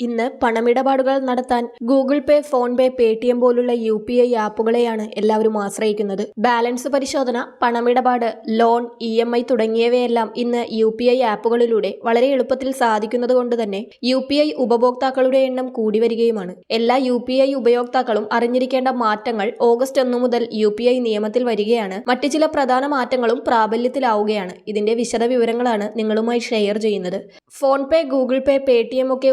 ഇന്ന് പണമിടപാടുകൾ നടത്താൻ Google Pay PhonePe Paytm പോലുള്ള യു പി ഐ ആപ്പുകളെയാണ് എല്ലാവരും ആശ്രയിക്കുന്നത്. ബാലൻസ് പരിശോധന പണമിടപാട് ലോൺ ഇ എം ഐ തുടങ്ങിയവയെല്ലാം ഇന്ന് യു പി ഐ ആപ്പുകളിലൂടെ വളരെ എളുപ്പത്തിൽ സാധിക്കുന്നത് കൊണ്ട് തന്നെ യു പി ഐ ഉപഭോക്താക്കളുടെ എണ്ണം കൂടി വരികയുമാണ് എല്ലാ യു പി ഐ ഉപയോക്താക്കളും അറിഞ്ഞിരിക്കേണ്ട മാറ്റങ്ങൾ ഓഗസ്റ്റ് ഒന്ന് മുതൽ യു പി ഐ നിയമത്തിൽ വരികയാണ്. മറ്റ് ചില പ്രധാന മാറ്റങ്ങളും പ്രാബല്യത്തിലാവുകയാണ്. ഇതിന്റെ വിശദവിവരങ്ങളാണ് നിങ്ങളുമായി ഷെയർ ചെയ്യുന്നത്. PhonePe Google Pay Paytm ഒക്കെ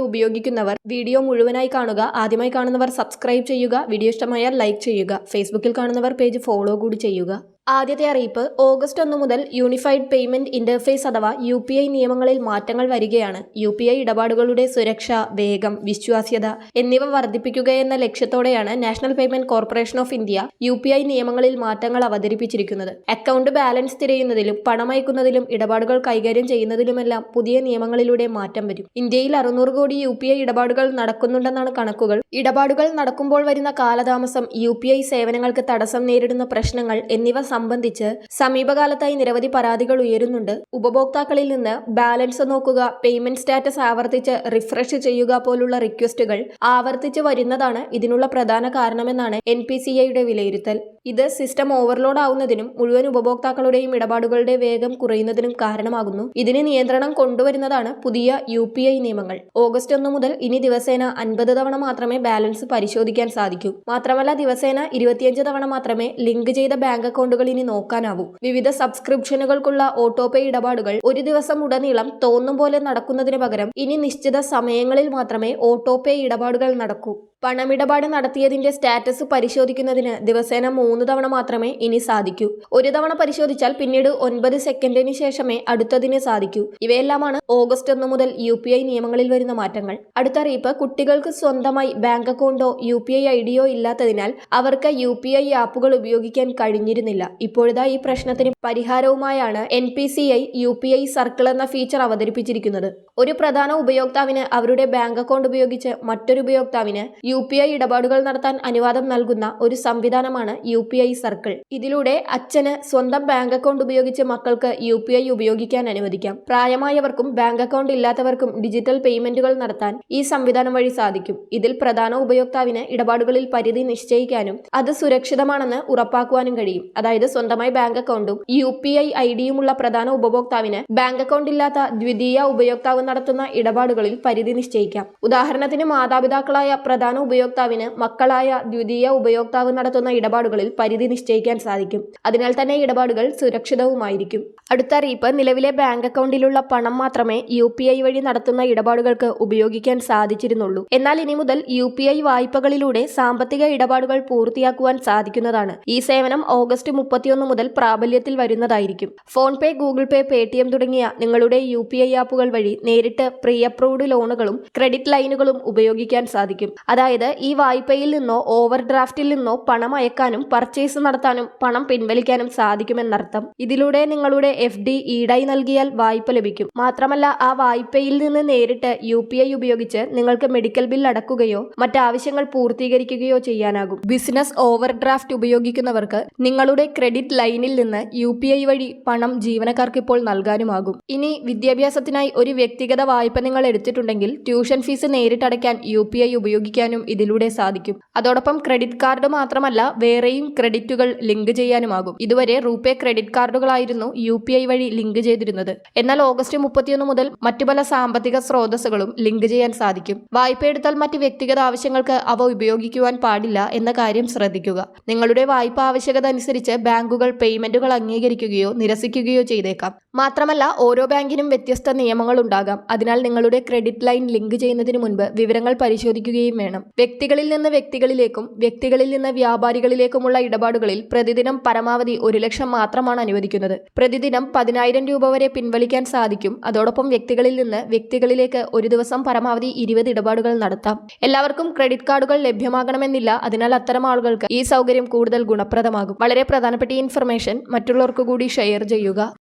ഉപയോഗിക്കുന്നവർ വീഡിയോ മുഴുവനായി കാണുക. ആദ്യമായി കാണുന്നവർ സബ്സ്ക്രൈബ് ചെയ്യുക. വീഡിയോ ഇഷ്ടമായാൽ ലൈക്ക് ചെയ്യുക. ഫേസ്ബുക്കിൽ കാണുന്നവർ പേജ് ഫോളോ കൂടി ചെയ്യുക. ആദ്യത്തെ അറിയിപ്പ് ഓഗസ്റ്റ് ഒന്ന് മുതൽ യൂണിഫൈഡ് പേയ്മെന്റ് ഇന്റർഫേസ് അഥവാ യു പി ഐ നിയമങ്ങളിൽ മാറ്റങ്ങൾ വരികയാണ്. യു പി ഐ ഇടപാടുകളുടെ സുരക്ഷ വേഗം വിശ്വാസ്യത എന്നിവ വർദ്ധിപ്പിക്കുക എന്ന ലക്ഷ്യത്തോടെയാണ് national payment corporation of India U P I നിയമങ്ങളിൽ മാറ്റങ്ങൾ അവതരിപ്പിച്ചിരിക്കുന്നത്. അക്കൗണ്ട് ബാലൻസ് തിരയുന്നതിലും പണമയക്കുന്നതിലും ഇടപാടുകൾ കൈകാര്യം ചെയ്യുന്നതിലുമെല്ലാം പുതിയ നിയമങ്ങളിലൂടെ മാറ്റം വരും. ഇന്ത്യയിൽ അറുന്നൂറ് കോടി യു പി ഐ ഇടപാടുകൾ നടക്കുന്നുണ്ടെന്നാണ് കണക്കുകൾ. ഇടപാടുകൾ നടക്കുമ്പോൾ വരുന്ന കാലതാമസം യു പി ഐ സേവനങ്ങൾക്ക് തടസ്സം നേരിടുന്ന പ്രശ്നങ്ങൾ എന്നിവ സംബന്ധിച്ച് സമീപകാലത്തായി നിരവധി പരാതികൾ ഉയരുന്നുണ്ട്. ഉപഭോക്താക്കളിൽ നിന്ന് ബാലൻസ് നോക്കുക പേയ്മെന്റ് സ്റ്റാറ്റസ് ആവർത്തിച്ച് റിഫ്രഷ് ചെയ്യുക പോലുള്ള റിക്വസ്റ്റുകൾ ആവർത്തിച്ച് വരുന്നതാണ് ഇതിനുള്ള പ്രധാന കാരണമെന്നാണ് എൻ പി സി ഐയുടെ വിലയിരുത്തൽ. ഇത് സിസ്റ്റം ഓവർലോഡ് ആവുന്നതിനും മുഴുവൻ ഉപഭോക്താക്കളുടെയും ഇടപാടുകളുടെ വേഗം കുറയുന്നതിനും കാരണമാകുന്നു. ഇതിന് നിയന്ത്രണം കൊണ്ടുവരുന്നതാണ് പുതിയ യു പി ഐ നിയമങ്ങൾ. ഓഗസ്റ്റ് ഒന്ന് മുതൽ ഇനി ദിവസേന അൻപത് തവണ മാത്രമേ ബാലൻസ് പരിശോധിക്കാൻ സാധിക്കൂ. മാത്രമല്ല ദിവസേന ഇരുപത്തിയഞ്ച് തവണ മാത്രമേ ലിങ്ക് ചെയ്ത ബാങ്ക് അക്കൗണ്ടുകൾ ഇനി നോക്കാനാവൂ. വിവിധ സബ്സ്ക്രിപ്ഷനുകൾക്കുള്ള ഓട്ടോ പേ ഇടപാടുകൾ ഒരു ദിവസം ഉടനീളം തോന്നും പോലെ നടക്കുന്നതിന് പകരം ഇനി നിശ്ചിത സമയങ്ങളിൽ മാത്രമേ ഓട്ടോ പേ ഇടപാടുകൾ നടക്കൂ. പണമിടപാട് നടത്തിയതിന്റെ സ്റ്റാറ്റസ് പരിശോധിക്കുന്നതിന് ദിവസേന മൂന്ന് തവണ മാത്രമേ ഇനി സാധിക്കൂ. ഒരു തവണ പരിശോധിച്ചാൽ പിന്നീട് ഒൻപത് സെക്കൻഡിന് ശേഷമേ അടുത്തതിന് സാധിക്കൂ. ഇവയെല്ലാമാണ് ഓഗസ്റ്റ് ഒന്ന് മുതൽ യു നിയമങ്ങളിൽ വരുന്ന മാറ്റങ്ങൾ. അടുത്ത അറിയിപ്പ് കുട്ടികൾക്ക് സ്വന്തമായി ബാങ്ക് അക്കൗണ്ടോ യു പി ഐ ഐഡിയോ ഇല്ലാത്തതിനാൽ അവർക്ക് യു പി ഐ ആപ്പുകൾ ഉപയോഗിക്കാൻ കഴിഞ്ഞിരുന്നില്ല. ഇപ്പോഴത്തെ ഈ പ്രശ്നത്തിന് പരിഹാരവുമായാണ് N P C I U P I circle എന്ന ഫീച്ചർ അവതരിപ്പിച്ചിരിക്കുന്നത്. ഒരു പ്രധാന ഉപയോക്താവിന് അവരുടെ ബാങ്ക് അക്കൗണ്ട് ഉപയോഗിച്ച് മറ്റൊരു ഉപയോക്താവിന് യു പി ഐ ഇടപാടുകൾ നടത്താൻ അനുവാദം നൽകുന്ന ഒരു സംവിധാനമാണ് യു പി ഐ സർക്കിൾ. ഇതിലൂടെ അച്ഛന് സ്വന്തം ബാങ്ക് അക്കൗണ്ട് ഉപയോഗിച്ച് മക്കൾക്ക് യു പി ഐ ഉപയോഗിക്കാൻ അനുവദിക്കാം. പ്രായമായവർക്കും ബാങ്ക് അക്കൗണ്ട് ഇല്ലാത്തവർക്കും ഡിജിറ്റൽ പേയ്മെന്റുകൾ നടത്താൻ ഈ സംവിധാനം വഴി സാധിക്കും. ഇതിൽ പ്രധാന ഉപയോക്താവിന് ഇടപാടുകളിൽ പരിധി നിശ്ചയിക്കാനും അത് സുരക്ഷിതമാണെന്ന് ഉറപ്പാക്കുവാനും കഴിയും. അതായത് സ്വന്തമായി ബാങ്ക് അക്കൗണ്ടും യു പി ഐ ഐ ഡിയുമുള്ള പ്രധാന ഉപഭോക്താവിന് ബാങ്ക് അക്കൗണ്ട് ഇല്ലാത്ത ദ്വിതീയ ഉപയോക്താവ് നടത്തുന്ന ഇടപാടുകളിൽ പരിധി നിശ്ചയിക്കാം. ഉദാഹരണത്തിന് മാതാപിതാക്കളായ പ്രധാന ഉപയോക്താവിന് മക്കളായ ദ്വിതീയ ഉപയോക്താവ് നടത്തുന്ന ഇടപാടുകളിൽ പരിധി നിശ്ചയിക്കാൻ സാധിക്കും. അതിനാൽ തന്നെ ഇടപാടുകൾ സുരക്ഷിതവുമായിരിക്കും. അടുത്ത അറിയിപ്പ് നിലവിലെ ബാങ്ക് അക്കൗണ്ടിലുള്ള പണം മാത്രമേ യു വഴി നടത്തുന്ന ഇടപാടുകൾക്ക് ഉപയോഗിക്കാൻ സാധിച്ചിരുന്നുള്ളൂ. എന്നാൽ ഇനി മുതൽ യു വായ്പകളിലൂടെ സാമ്പത്തിക ഇടപാടുകൾ പൂർത്തിയാക്കുവാൻ സാധിക്കുന്നതാണ്. ഈ സേവനം ഓഗസ്റ്റ് മുപ്പത്തിയൊന്ന് മുതൽ പ്രാബല്യത്തിൽ വരുന്നതായിരിക്കും. ഫോൺ പേ ഗൂഗിൾ പേ പേ തുടങ്ങിയ നിങ്ങളുടെ യു ആപ്പുകൾ വഴി നേരിട്ട് പ്രീ അപ്രൂവ്ഡ് ലോണുകളും ക്രെഡിറ്റ് ലൈനുകളും ഉപയോഗിക്കാൻ സാധിക്കും. അതായത് ഈ വായ്പയിൽ നിന്നോ ഓവർ ഡ്രാഫ്റ്റിൽ നിന്നോ പണം അയക്കാനും പർച്ചേസ് നടത്താനും പണം പിൻവലിക്കാനും സാധിക്കുമെന്നർത്ഥം. ഇതിലൂടെ നിങ്ങളുടെ എഫ് ഡി ഈടായി നൽകിയാൽ വായ്പ ലഭിക്കും. മാത്രമല്ല ആ വായ്പയിൽ നിന്ന് നേരിട്ട് യു പി ഐ ഉപയോഗിച്ച് നിങ്ങൾക്ക് മെഡിക്കൽ ബിൽ അടക്കുകയോ മറ്റാവശ്യങ്ങൾ പൂർത്തീകരിക്കുകയോ ചെയ്യാനാകും. ബിസിനസ് ഓവർ ഡ്രാഫ്റ്റ് ഉപയോഗിക്കുന്നവർക്ക് നിങ്ങളുടെ ക്രെഡിറ്റ് ലൈനിൽ നിന്ന് യു പി ഐ വഴി പണം ജീവനക്കാർക്ക് ഇപ്പോൾ നൽകാനുമാകും. ഇനി വിദ്യാഭ്യാസത്തിനായി ഒരു വ്യക്തിഗത വായ്പ നിങ്ങൾ എടുത്തിട്ടുണ്ടെങ്കിൽ ട്യൂഷൻ ഫീസ് നേരിട്ടടയ്ക്കാൻ യു പി ഐ ഉപയോഗിക്കാനും ഇതിലൂടെ സാധിക്കും. അതോടൊപ്പം ക്രെഡിറ്റ് കാർഡ് മാത്രമല്ല വേറെയും ക്രെഡിറ്റുകൾ ലിങ്ക് ചെയ്യാനുമാകും. ഇതുവരെ റൂപേ ക്രെഡിറ്റ് കാർഡുകളായിരുന്നു യു വഴി ലിങ്ക് ചെയ്തിരുന്നത്. എന്നാൽ ഓഗസ്റ്റ് മുപ്പത്തിയൊന്ന് മുതൽ മറ്റു പല സാമ്പത്തിക സ്രോതസ്സുകളും ലിങ്ക് ചെയ്യാൻ സാധിക്കും. വായ്പ എടുത്താൽ മറ്റ് വ്യക്തിഗത ആവശ്യങ്ങൾക്ക് അവ ഉപയോഗിക്കുവാൻ പാടില്ല എന്ന കാര്യം ശ്രദ്ധിക്കുക. നിങ്ങളുടെ വായ്പ ആവശ്യകത അനുസരിച്ച് ബാങ്കുകൾ പേയ്മെന്റുകൾ അംഗീകരിക്കുകയോ നിരസിക്കുകയോ ചെയ്തേക്കാം. മാത്രമല്ല ഓരോ ബാങ്കിനും വ്യത്യസ്ത നിയമങ്ങൾ ഉണ്ടാകാം. അതിനാൽ നിങ്ങളുടെ ക്രെഡിറ്റ് ലൈൻ ലിങ്ക് ചെയ്യുന്നതിന് മുൻപ് വിവരങ്ങൾ പരിശോധിക്കുകയും വേണം. വ്യക്തികളിൽ നിന്ന് വ്യക്തികളിലേക്കും വ്യക്തികളിൽ നിന്ന് വ്യാപാരികളിലേക്കുമുള്ള ഇടപാടുകളിൽ പ്രതിദിനം പരമാവധി ഒരു ലക്ഷം മാത്രമാണ് അനുവദിക്കുന്നത്. പ്രതിദിനം പതിനായിരം രൂപ വരെ പിൻവലിക്കാൻ സാധിക്കും. അതോടൊപ്പം വ്യക്തികളിൽ നിന്ന് വ്യക്തികളിലേക്ക് ഒരു ദിവസം പരമാവധി ഇരുപത് ഇടപാടുകൾ നടത്താം. എല്ലാവർക്കും ക്രെഡിറ്റ് കാർഡുകൾ ലഭ്യമാകണമെന്നില്ല. അതിനാൽ അത്തരം ആളുകൾക്ക് ഈ സൗകര്യം കൂടുതൽ ഗുണപ്രദമാകും. വളരെ പ്രധാനപ്പെട്ട ഈ ഇൻഫർമേഷൻ മറ്റുള്ളവർക്ക് കൂടി ഷെയർ ചെയ്യുക.